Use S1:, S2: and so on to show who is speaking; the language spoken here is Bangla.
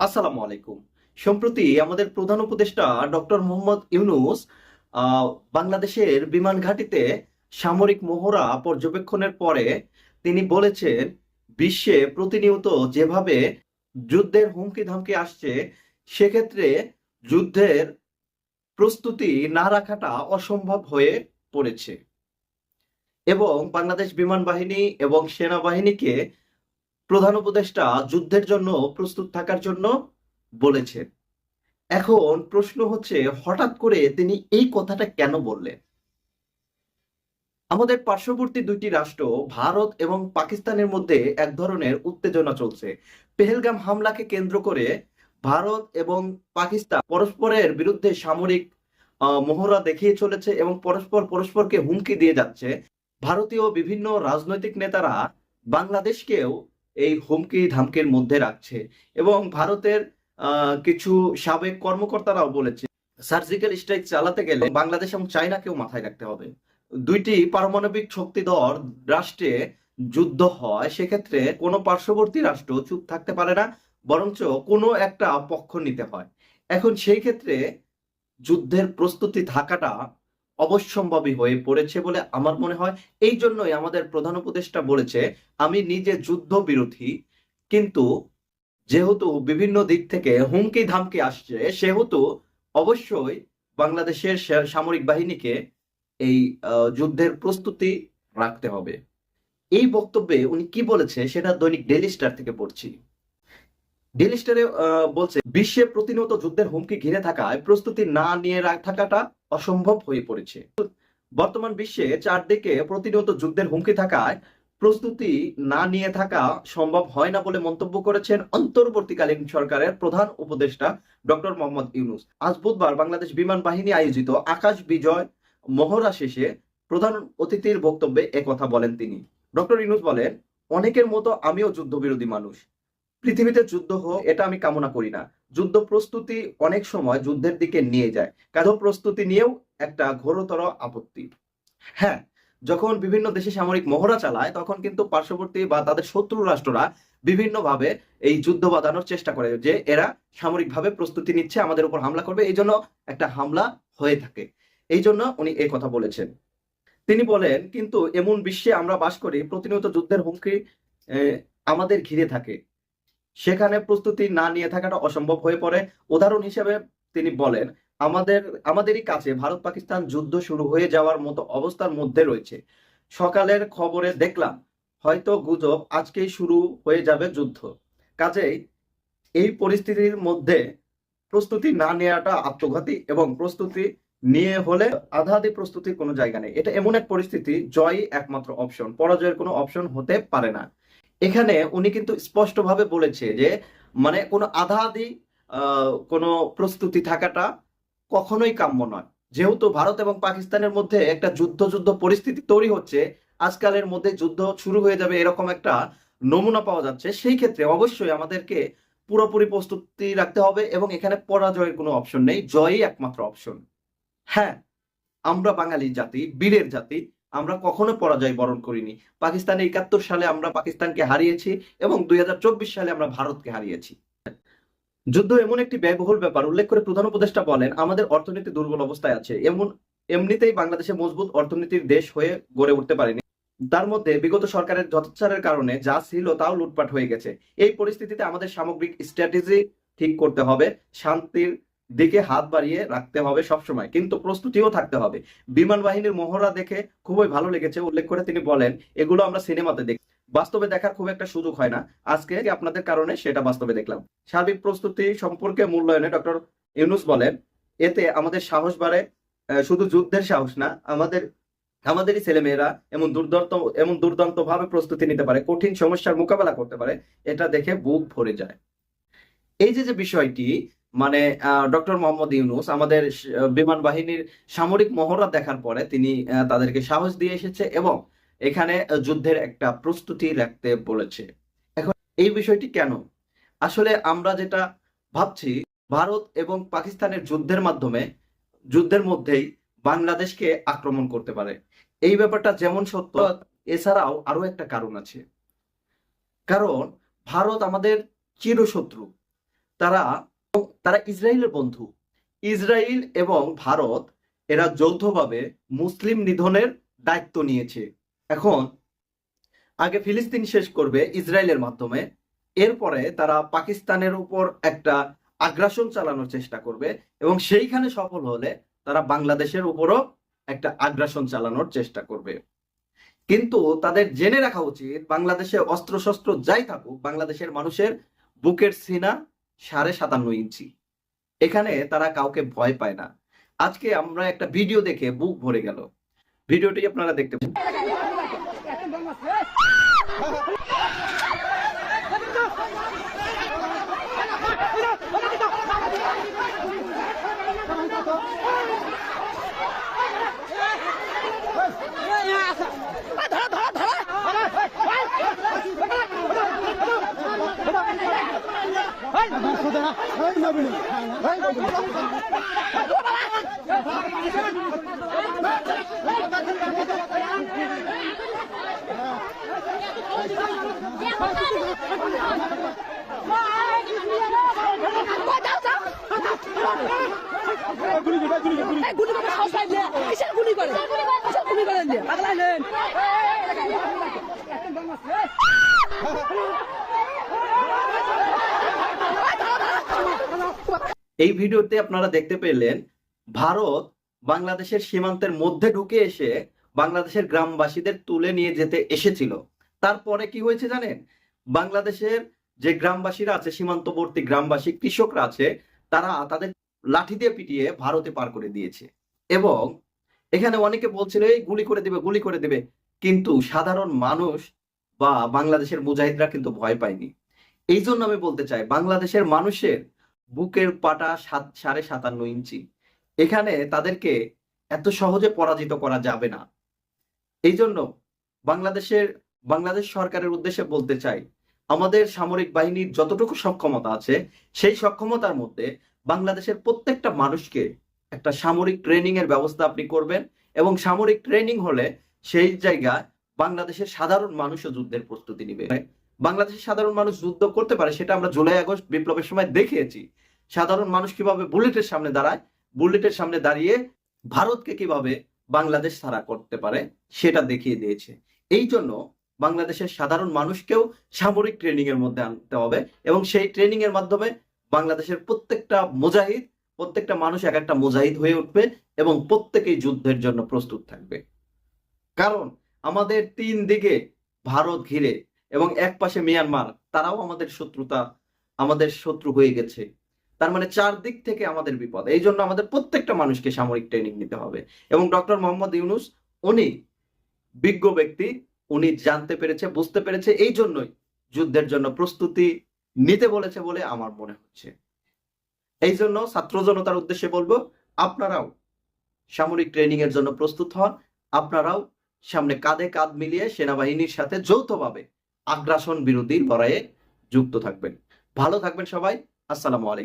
S1: আসসালামু আলাইকুম। সম্প্রতি আমাদের প্রধান উপদেষ্টা ডক্টর মোহাম্মদ ইউনুস বাংলাদেশের বিমান ঘাঁটিতে সামরিক মহড়া পর্যবেক্ষণের পরে তিনি বলেছেন, বিশ্বে প্রতিনিয়ত যেভাবে যুদ্ধের হুমকি ধামকি আসছে, সেক্ষেত্রে যুদ্ধের প্রস্তুতি না রাখাটা অসম্ভব হয়ে পড়েছে। এবং বাংলাদেশ বিমান বাহিনী এবং সেনাবাহিনীকে প্রধান উপদেষ্টা যুদ্ধের জন্য প্রস্তুত থাকার জন্য বলেছেন। এখন প্রশ্ন হচ্ছে, হঠাৎ করে তিনি এই কথাটা কেন বললেন? আমাদের পার্শ্ববর্তী দুইটি রাষ্ট্র, ভারত এবং পাকিস্তানের মধ্যে এক ধরনের উত্তেজনা চলছে। পেহেলগাম হামলাকে কেন্দ্র করে ভারত এবং পাকিস্তান পরস্পরের বিরুদ্ধে সামরিক মহড়া দেখিয়ে চলেছে এবং পরস্পর পরস্পরকে হুমকি দিয়ে যাচ্ছে। ভারতীয় বিভিন্ন রাজনৈতিক নেতারা বাংলাদেশকেও এই হুমকি ধামকির মধ্যে রাখছে। এবং ভারতের কিছু সাবেক কর্মকর্তারাও বলেছে, সার্জিক্যাল স্ট্রাইক চালাতে গেলে বাংলাদেশ এবং চায়নাকেও মাথায় রাখতে হবে। দুইটি পারমাণবিক শক্তিধর রাষ্ট্রে যুদ্ধ হয়, সেক্ষেত্রে কোনো পার্শ্ববর্তী রাষ্ট্র চুপ থাকতে পারে না, বরঞ্চ কোনো একটা পক্ষ নিতে হয়। এখন সেই ক্ষেত্রে যুদ্ধের প্রস্তুতি থাকাটা অবশ্যম্ভাবী হয়ে পড়েছে বলে আমার মনে হয়। এই জন্যই আমাদের প্রধান উপদেষ্টা বলেছে, আমি নিজে যুদ্ধ বিরোধী কিন্তু যেহেতু বিভিন্ন দিক থেকে হুমকি ধামকি আসছে, সেহেতু অবশ্যই বাংলাদেশের সামরিক বাহিনীকে এই যুদ্ধের প্রস্তুতি রাখতে হবে। এই বক্তব্যে উনি কি বলেছে সেটা দৈনিক ডেইলি স্টার থেকে পড়ছি। ডেইলি স্টারে বলছে, বিশ্বে প্রতিনিয়ত যুদ্ধের হুমকি ঘিরে থাকায় প্রস্তুতি না নিয়ে থাকাটা অসম্ভব হয়ে পড়েছে। বর্তমান বিশ্বে চারদিকে প্রতিনিয়ত যুদ্ধের হুমকি থাকায় প্রস্তুতি না নিয়ে থাকা সম্ভব হয় না বলে মন্তব্য করেছেন অন্তর্বর্তীকালীন সরকারের প্রধান উপদেষ্টা ডক্টর মোহাম্মদ ইউনুস। আজ বুধবার বাংলাদেশ বিমান বাহিনী আয়োজিত আকাশ বিজয় মহড়া শেষে প্রধান অতিথির বক্তব্যে একথা বলেন তিনি। ডক্টর ইউনুস বলেন, অনেকের মতো আমিও যুদ্ধবিরোধী মানুষ। পৃথিবীতে যুদ্ধ হোক, এটা আমি কামনা করি না। যুদ্ধ প্রস্তুতি অনেক সময় যুদ্ধের দিকে নিয়ে যায়। কাজো প্রস্তুতি নিয়েও একটা ঘোরতর আপত্তি। হ্যাঁ যখন বিভিন্ন দেশে সামরিক মহড়া চালায়, তখন কিন্তু পার্শ্ববর্তী বা তাদের শত্রু রাষ্ট্ররা বিভিন্নভাবে এই যুদ্ধ বাঁধানোর চেষ্টা করে যে এরা সামরিকভাবে প্রস্তুতি নিচ্ছে, আমাদের উপর হামলা করবে। এই জন্য একটা হামলা হয়ে থাকে। এই জন্য উনি এই কথা বলেছেন। তিনি বলেন, কিন্তু এমন বিশ্বে আমরা বাস করি, প্রতিনিয়ত যুদ্ধের হুমকি আমাদের ঘিরে থাকে। সেখানে প্রস্তুতি না নিয়ে থাকাটা অসম্ভব হয়ে পড়ে। উদাহরণ হিসেবে তিনি বলেন, আমাদের, আমাদেরই কাছে ভারত পাকিস্তান যুদ্ধ শুরু হয়ে যাওয়ার মতো অবস্থার মধ্যে রয়েছে। সকালের খবরে দেখলাম, হয়তো গুজব আজকেই শুরু হয়ে যাবে যুদ্ধ। কাজেই এই পরিস্থিতির মধ্যে প্রস্তুতি না নেওয়াটা আত্মঘাতী এবং প্রস্তুতি নিয়ে হলে আধা আধি প্রস্তুতির কোনো জায়গা নেই। এটা এমন এক পরিস্থিতি, জয়ই একমাত্র অপশন পরাজয়ের কোনো অপশন হতে পারে না। এখানে উনি কিন্তু স্পষ্টভাবে বলেছে যে মানে কোনো আধা আধি কোনো প্রস্তুতি থাকাটা কখনোই কাম্য নয়। যেহেতু ভারত এবং পাকিস্তানের মধ্যে একটা যুদ্ধ যুদ্ধ পরিস্থিতি তৈরি হচ্ছে, আজকালের মধ্যে যুদ্ধ শুরু হয়ে যাবে এরকম একটা নমুনা পাওয়া যাচ্ছে, সেই ক্ষেত্রে অবশ্যই আমাদেরকে পুরোপুরি প্রস্তুতি রাখতে হবে এবং এখানে পরাজয়ের কোনো অপশন নেই, জয়ই একমাত্র অপশন। হ্যাঁ আমরা বাঙালি জাতি, বীরের জাতি আমরা কখনো পরাজয় বরণ করিনি। পাকিস্তানে একাত্তর সালে আমরা পাকিস্তানকে হারিয়েছি এবং দুই হাজার চব্বিশ সালে আমরা ভারতকে হারিয়েছি। যুদ্ধ এমন একটি ব্যয়বহুল ব্যাপার, উল্লেখ করে প্রধান উপদেষ্টা বলেন, আমাদের অর্থনীতি দুর্বল অবস্থায় আছে। এমন, এমনিতেই বাংলাদেশে মজবুত অর্থনীতির দেশ হয়ে গড়ে উঠতে পারেনি। তার মধ্যে বিগত সরকারের যথাচারের কারণে যা ছিল তাও লুটপাট হয়ে গেছে। এই পরিস্থিতিতে আমাদের সামগ্রিক স্ট্র্যাটেজি ঠিক করতে হবে, শান্তির দিকে হাত বাড়িয়ে রাখতে হবে সবসময়। কিন্তু প্রস্তুতিও থাকতে হবে। বিমান বাহিনীর মহড়া দেখে খুবই ভালো লেগেছে, উল্লেখ করে তিনি বলেন, এগুলো আমরা সিনেমাতে দেখি। বাস্তবে দেখার খুব একটা সুযোগ হয় না। আজকে আপনাদের কারণে সেটা বাস্তবে দেখলাম। সার্বিক প্রস্তুতি সম্পর্কে মূল্যায়নে ডক্টর ইউনুস বলেন, এতে আমাদের সাহস বাড়ে শুধু যুদ্ধের সাহস না, আমাদের, আমাদেরই ছেলেমেয়েরা এমন দুর্দান্ত এমন দুর্দান্ত ভাবে প্রস্তুতি নিতে পারে, কঠিন সমস্যার মোকাবেলা করতে পারে, এটা দেখে বুক ভরে যায়। এই যে যে বিষয়টি মানে ডক্টর মোহাম্মদ ইউনুস আমাদের বিমান বাহিনীর সামরিক মহড়া দেখার পরে তিনি তাদেরকে সাহস দিয়ে এসেছে এবং এখানে যুদ্ধের একটা প্রস্তুতি রাখতে বলেছে। এখন এই বিষয়টি কেন? আসলে আমরা যেটা ভাবছি, ভারত এবং পাকিস্তানের যুদ্ধের মাধ্যমে, যুদ্ধের মধ্যেই বাংলাদেশকে আক্রমণ করতে পারে। এই ব্যাপারটা যেমন সত্য, এছাড়াও আরও একটা কারণ আছে। কারণ, ভারত আমাদের চিরশত্রু। তারা তারা ইসরায়েলের বন্ধু। ইসরায়েল এবং ভারত এরা যৌথভাবে মুসলিম নিধনের দায়িত্ব নিয়েছে। এখন আগে ফিলিস্তিন শেষ করবে ইসরায়েলের মাধ্যমে, এরপরে তারা পাকিস্তানের উপর একটা আগ্রাসন চালানোর চেষ্টা করবে এবং সেইখানে সফল হলে তারা বাংলাদেশের উপরও একটা আগ্রাসন চালানোর চেষ্টা করবে। কিন্তু তাদের জেনে রাখা উচিত, বাংলাদেশে অস্ত্রশস্ত্র যাই থাকুক, বাংলাদেশের মানুষের বুকের সিনা সাড়ে সাতান্ন ইঞ্চি। এখানে তারা কাউকে ভয় পায় না। আজকে আমরা একটা ভিডিও দেখে বুক ভরে গেল। ভিডিওটি আপনারা দেখতে
S2: গুলি করে সাহস পাইলে কিসের গুলি করে কিসের গুলি করেন যে পাগলা হলেন
S1: এই ভিডিওতে আপনারা দেখতে পেলেন ভারত বাংলাদেশের সীমান্তের মধ্যে ঢুকে এসে বাংলাদেশের গ্রামবাসীদের তুলে নিয়ে যেতে এসেছিল। তারপরে কি হয়েছে জানেন? বাংলাদেশের যে গ্রামবাসীরা আছে, সীমান্তবর্তী গ্রামবাসী, কৃষকরা আছে, তারা তাদের লাঠি দিয়ে পিটিয়ে ভারতে পার করে দিয়েছে। এবং এখানে অনেকে বলছিল, এই গুলি করে দিবে, গুলি করে দিবে। কিন্তু সাধারণ মানুষ বা বাংলাদেশের মুজাহিদরা কিন্তু ভয় পায়নি। এই জন্য আমি বলতে চাই, বাংলাদেশের মানুষের বুকের পাটা সাত, সাড়ে সাতান্ন ইঞ্চি। এখানে তাদেরকে এত সহজে পরাজিত করা যাবে না। এই জন্য বাংলাদেশের, বাংলাদেশ সরকারের উদ্দেশ্যে বলতে চাই, আমাদের সামরিক বাহিনীর যতটুকু সক্ষমতা আছে, সেই সক্ষমতার মধ্যে বাংলাদেশের প্রত্যেকটা মানুষকে একটা সামরিক ট্রেনিং এর ব্যবস্থা আপনি করবেন এবং সামরিক ট্রেনিং হলে সেই জায়গায় বাংলাদেশের সাধারণ মানুষও যুদ্ধের প্রস্তুতি নিবে। বাংলাদেশের সাধারণ মানুষ যুদ্ধ করতে পারে সেটা আমরা জুলাই আগস্ট বিপ্লবের সময় দেখিয়েছি সাধারণ মানুষ কীভাবে বুলেটের সামনে দাঁড়ায়, বুলেটের সামনে দাঁড়িয়ে ভারতকে কীভাবে বাংলাদেশ ছাড়া করতে পারে সেটা দেখিয়ে দিয়েছে। এই জন্য বাংলাদেশের সাধারণ মানুষকেও সামরিক ট্রেনিং এর মধ্যে আনতে হবে এবং সেই ট্রেনিং এর মাধ্যমে বাংলাদেশের প্রত্যেকটা মুজাহিদ, প্রত্যেকটা মানুষ এক একটা মুজাহিদ হয়ে উঠবে এবং প্রত্যেকেই যুদ্ধের জন্য প্রস্তুত থাকবে। কারণ আমাদের তিন দিকে ভারত ঘিরে এবং এক পাশে মিয়ানমার, তারাও আমাদের শত্রুতা, আমাদের শত্রু হয়ে গেছে। তার মানে চারদিক থেকে আমাদের বিপদ। এই জন্য আমাদের প্রত্যেকটা মানুষকে সামরিক ট্রেনিং নিতে হবে। এবং ডক্টর মোহাম্মদ ইউনুস, উনি বিজ্ঞ ব্যক্তি, উনি জানতে পেরেছে, বুঝতে পেরেছে, এই জন্যই যুদ্ধের জন্য প্রস্তুতি নিতে বলেছে বলে আমার মনে হচ্ছে। এই জন্য ছাত্র জনতার উদ্দেশ্যে বলব, আপনারাও সামরিক ট্রেনিং এর জন্য প্রস্তুত হন। আপনারাও সামনে কাঁধে কাঁধ মিলিয়ে সেনাবাহিনীর সাথে যৌথভাবে আগ্রাসন বিরোধীর লড়াইয়ে যুক্ত থাকবেন। ভালো থাকবেন সবাই। আসসালামু আলাইকুম।